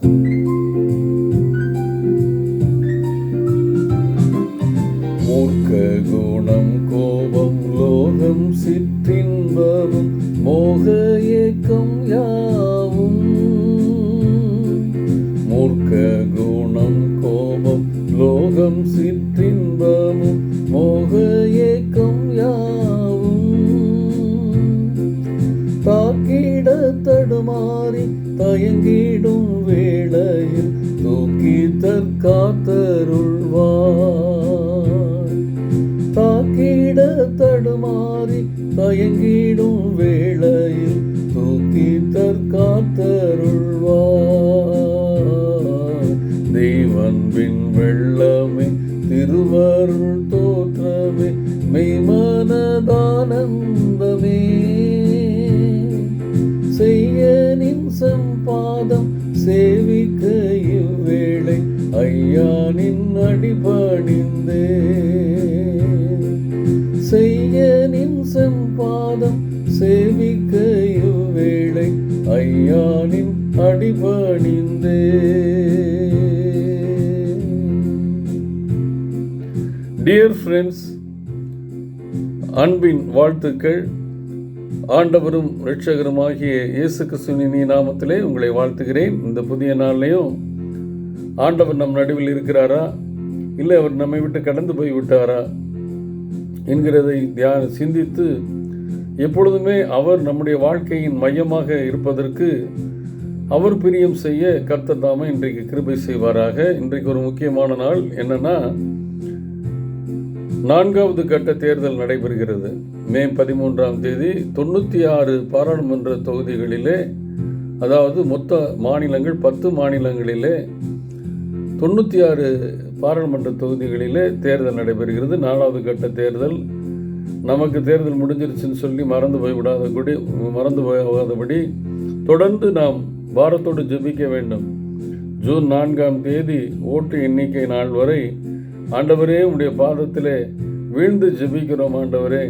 மூர்க்க குணம் கோபம் லோகம் சிற்றின்பமும் மோக ஏக்கம் யாவும். மூர்க்க குணம் கோபம் லோகம் சிற்றின்பமும் மோக ஏக்கம் யாவும். தாக்கிட தடுமாறி தயங்கிடும் வேளையில் தூக்கி தற்காத்தருள்வார். தாக்கிட தடுமாறி தயங்கிடும் வேளையில் தூக்கி தற்காத்தருள்வார். தெய்வன்பின் வெள்ளமே திருவருள் தோற்றமே மெய்மனதானந்தமே செய்ய சம்பாதம் சேவிக்க இவ்வேளை ஐயா நின் அடிபணிந்தே செய்ய நின் சம்பாதம் சேவிக்க இவ்வேளை ஐயா நின் அடிபணிந்தே டியர் ஃப்ரெண்ட்ஸ் அன்பின் வாழ்த்துக்கள். ஆண்டவரும் ரட்சகருமாகிய இயேசு கிறிஸ்துவின் நாமத்திலே உங்களை வாழ்த்துகிறேன். இந்த புதிய நாள்லையும் ஆண்டவர் நம் நடுவில் இருக்கிறாரா? இல்லை அவர் நம்மை விட்டு கடந்து போய் விட்டாரா? என்கிறதை தியான சிந்தித்து எப்பொழுதுமே அவர் நம்முடைய வாழ்க்கையின் மையமாக இருப்பதற்கு அவர் பிரியம் செய்ய கர்த்தர் தாம இன்றைக்கு கிருபை செய்வாராக. இன்றைக்கு ஒரு முக்கியமான நாள் என்னன்னா நான்காவது கட்ட தேர்தல் நடைபெறுகிறது. மே பதிமூன்றாம் தேதி தொண்ணூற்றி ஆறு பாராளுமன்ற தொகுதிகளிலே அதாவது மொத்த மாநிலங்கள் பத்து மாநிலங்களிலே தொண்ணூற்றி ஆறு பாராளுமன்ற தொகுதிகளிலே தேர்தல் நடைபெறுகிறது. நாலாவது கட்ட தேர்தல். நமக்கு தேர்தல் முடிஞ்சிருச்சுன்னு சொல்லி மறந்து போய்விடாதபடி மறந்து போகாதபடி தொடர்ந்து நாம் பாரத்தோடு ஜெபிக்க வேண்டும். ஜூன் நான்காம் தேதி ஓட்டு எண்ணிக்கை நாள் வரை ஆண்டவரே உடைய பாதத்திலே வீழ்ந்து ஜெபிக்கிறோம் ஆண்டவரே.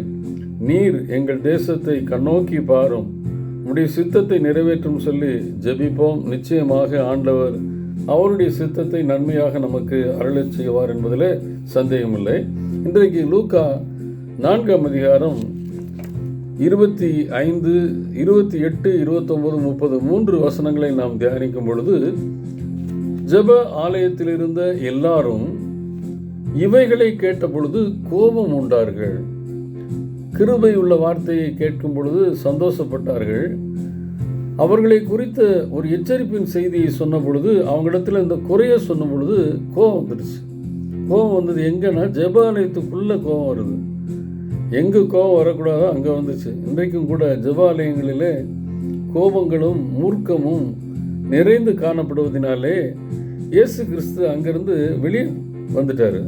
நீர் எங்கள் தேசத்தை கண்ணோக்கி பாரும். உடைய சித்தத்தை நிறைவேற்றும் சொல்லி ஜெபிப்போம். நிச்சயமாக ஆண்டவர் அவருடைய சித்தத்தை நன்மையாக நமக்கு அருளச் செய்வார் என்பதில் சந்தேகமில்லை. இன்றைக்கு லூக்கா நான்காம் அதிகாரம் இருபத்தி ஐந்து இருபத்தி எட்டு இருபத்தொன்பது முப்பது மூன்று வசனங்களை நாம் தியானிக்கும் பொழுது ஜெப ஆலயத்தில் இருந்த எல்லாரும் இவைகளை கேட்டபொழுது கோபம் உண்டார்கள். கிருபை உள்ள வார்த்தையை கேட்கும் பொழுது சந்தோஷப்பட்டார்கள். அவர்களை குறித்த ஒரு எச்சரிப்பின் செய்தியை சொன்ன பொழுது அவங்களிடத்தில் இந்த குறைய சொன்ன பொழுது கோபம் வந்துடுச்சு. கோபம் வந்தது எங்கன்னா ஜெபாலயத்துக்குள்ளே கோபம் வருது. எங்கே கோபம் வரக்கூடாதோ அங்கே வந்துச்சு. இன்றைக்கும் கூட ஜெபாலயங்களிலே கோபங்களும் மூர்க்கமும் நிறைந்து காணப்படுவதனாலே இயேசு கிறிஸ்து அங்கேருந்து வெளியே வந்துட்டார்.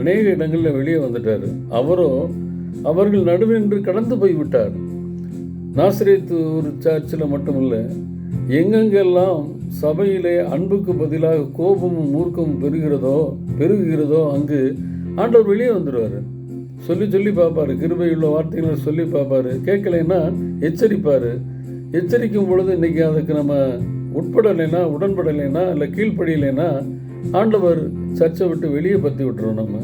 அநேக இடங்களில் வெளியே வந்துட்டார். அவரோ அவர்கள் நடுவின்று கடந்து போய் விட்டார் நாசிரியத்து ஒரு சர்ச்சில் மட்டுமல்ல எங்கெங்கெல்லாம் சபையிலே அன்புக்கு பதிலாக கோபமும் மூர்க்கமும் பெருகிறதோ பெருகுகிறதோ அங்கு ஆண்டவர் வெளியே வந்துடுவார். சொல்லி சொல்லி பார்ப்பாரு கிருபையுள்ள வார்த்தைகளை சொல்லி பார்ப்பாரு கேட்கலைன்னா எச்சரிப்பார். எச்சரிக்கும் பொழுது இன்றைக்கி அதுக்கு நம்ம உட்படலைன்னா உடன்படலைன்னா இல்லை கீழ்ப்படியலைன்னா ஆண்டவர் சர்ச்சை விட்டு வெளியே பற்றி விட்டுறோம் நம்ம.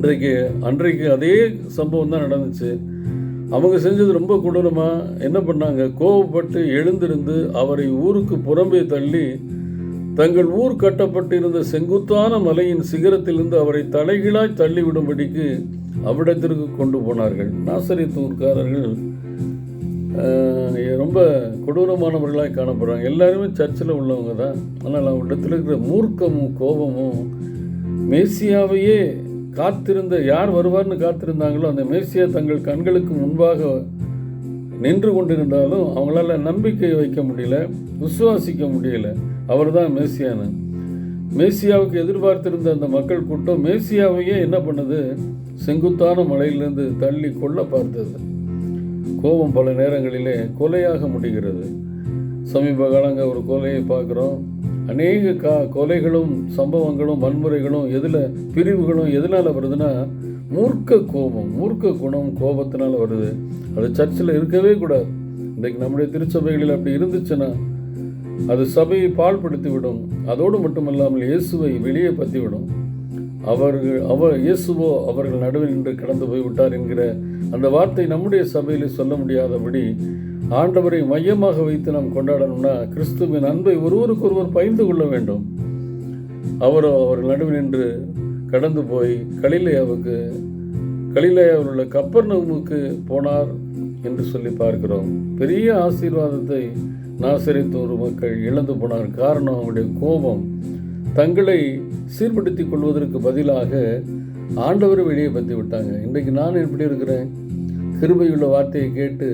இன்றைக்கு அன்றைக்கு அதே சம்பவம் தான் நடந்துச்சு. அவங்க செஞ்சது ரொம்ப கொடூரமாக என்ன பண்ணாங்க? கோவப்பட்டு எழுந்திருந்து அவரை ஊருக்கு புறம்பே தள்ளி தங்கள் ஊர் கட்டப்பட்டிருந்த செங்குத்தான மலையின் சிகரத்திலிருந்து அவரை தலைகீழாய் தள்ளிவிடும்படிக்கு அவ்விடத்திற்கு கொண்டு போனார்கள். நாசரித்தூர்காரர்கள் ரொம்ப கொடூரமானவர்களாக காணப்படுறாங்க. எல்லாருமே சர்ச்சில் உள்ளவங்க தான். ஆனால் அவரிடத்தில் இருக்கிற மூர்க்கமும் கோபமும் மேசியாவையே காத்திருந்த யார் வருவார்னு காத்திருந்தாங்களோ அந்த மேசியா தங்கள் கண்களுக்கு முன்பாக நின்று கொண்டிருந்தாலும் அவங்களால நம்பிக்கை வைக்க முடியல விசுவாசிக்க முடியல. அவர் தான் மேசியான்னு மேசியாவுக்கு எதிர்பார்த்திருந்த அந்த மக்கள் கூட்டம் மேசியாவையே என்ன பண்ணுது? செங்குத்தான மலையிலிருந்து தள்ளி கொள்ள பார்த்தது. கோபம் பல நேரங்களிலே கொலையாக முடிகிறது. சமீப காலங்க ஒரு கொலையை பார்க்குறோம். அநேக கா கொலைகளும் சம்பவங்களும் வன்முறைகளும் எதில் பிரிவுகளும் எதனால் வருதுன்னா மூர்க்க கோபம் மூர்க்க குணம் கோபத்தினால் வருது. அது சர்ச்சில் இருக்கவே கூடாது. இன்றைக்கு நம்முடைய திருச்சபைகளில் அப்படி இருந்துச்சுன்னா அது சபையை பாழ்படுத்திவிடும். அதோடு மட்டுமல்லாமல் இயேசுவை வெளியே பற்றிவிடும் அவர்கள் அவர் இயேசுவோ அவர்கள் நடுவில் நின்று கடந்து போய்விட்டார் என்கிற அந்த வார்த்தை நம்முடைய சபையில் சொல்ல முடியாதபடி ஆண்டவரை மையமாக வைத்து நாம் கொண்டாடணும்னா கிறிஸ்துவின் அன்பை ஒருவருக்கொருவர் பகிர்ந்து கொள்ள வேண்டும். அவரோ அவர்கள் நடுவில் நின்று கடந்து போய் கலிலேயாவுக்கு கலிலேயாவில் உள்ள கப்பர்நகமுக்கு போனார் என்று சொல்லி பார்க்கிறோம். பெரிய ஆசீர்வாதத்தை நாசரித்தோர் மக்கள் இழந்து போனார். காரணம் அவருடைய கோபம். தங்களை சீர்படுத்திக் கொள்வதற்கு பதிலாக ஆண்டவரை வெளியே பற்றி விட்டாங்க. இன்றைக்கு நான் எப்படி இருக்கிறேன். கிருபையுள்ள வார்த்தையை கேட்டு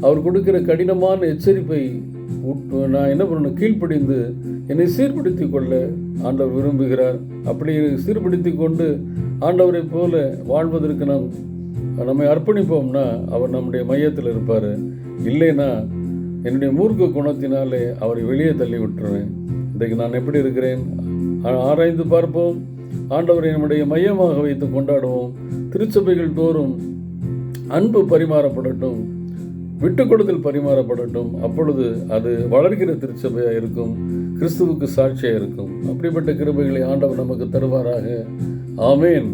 அவர் கொடுக்கிற கடினமான எச்சரிப்பை உட்- நான் என்ன பண்ணணும்? கீழ்ப்படிந்து என்னை சீர்படுத்தி கொள்ள ஆண்டவர் விரும்புகிறார். அப்படி சீர்படுத்தி கொண்டு ஆண்டவரை போல வாழ்வதற்கு நாம் நம்மை அர்ப்பணிப்போம்னா அவர் நம்முடைய மையத்தில் இருப்பார். இல்லைன்னா என்னுடைய மூர்க்க குணத்தினாலே அவரை வெளியே தள்ளி விட்டுருவேன். இன்றைக்கு நான் எப்படி இருக்கிறேன்? ஆராய்ந்து பார்ப்போம். ஆண்டவரை நம்முடைய மையமாக வைத்து கொண்டாடுவோம். திருச்சபைகள் தோறும் அன்பு பரிமாறப்படட்டும். விட்டு கொடுத்தல் பரிமாறப்படட்டும். அப்பொழுது அது வளர்கிற திருச்சபையாக இருக்கும். கிறிஸ்துவுக்கு சாட்சியாக இருக்கும். அப்படிப்பட்ட கிருபைகளை ஆண்டவர் நமக்கு தருவாராக. ஆமேன்.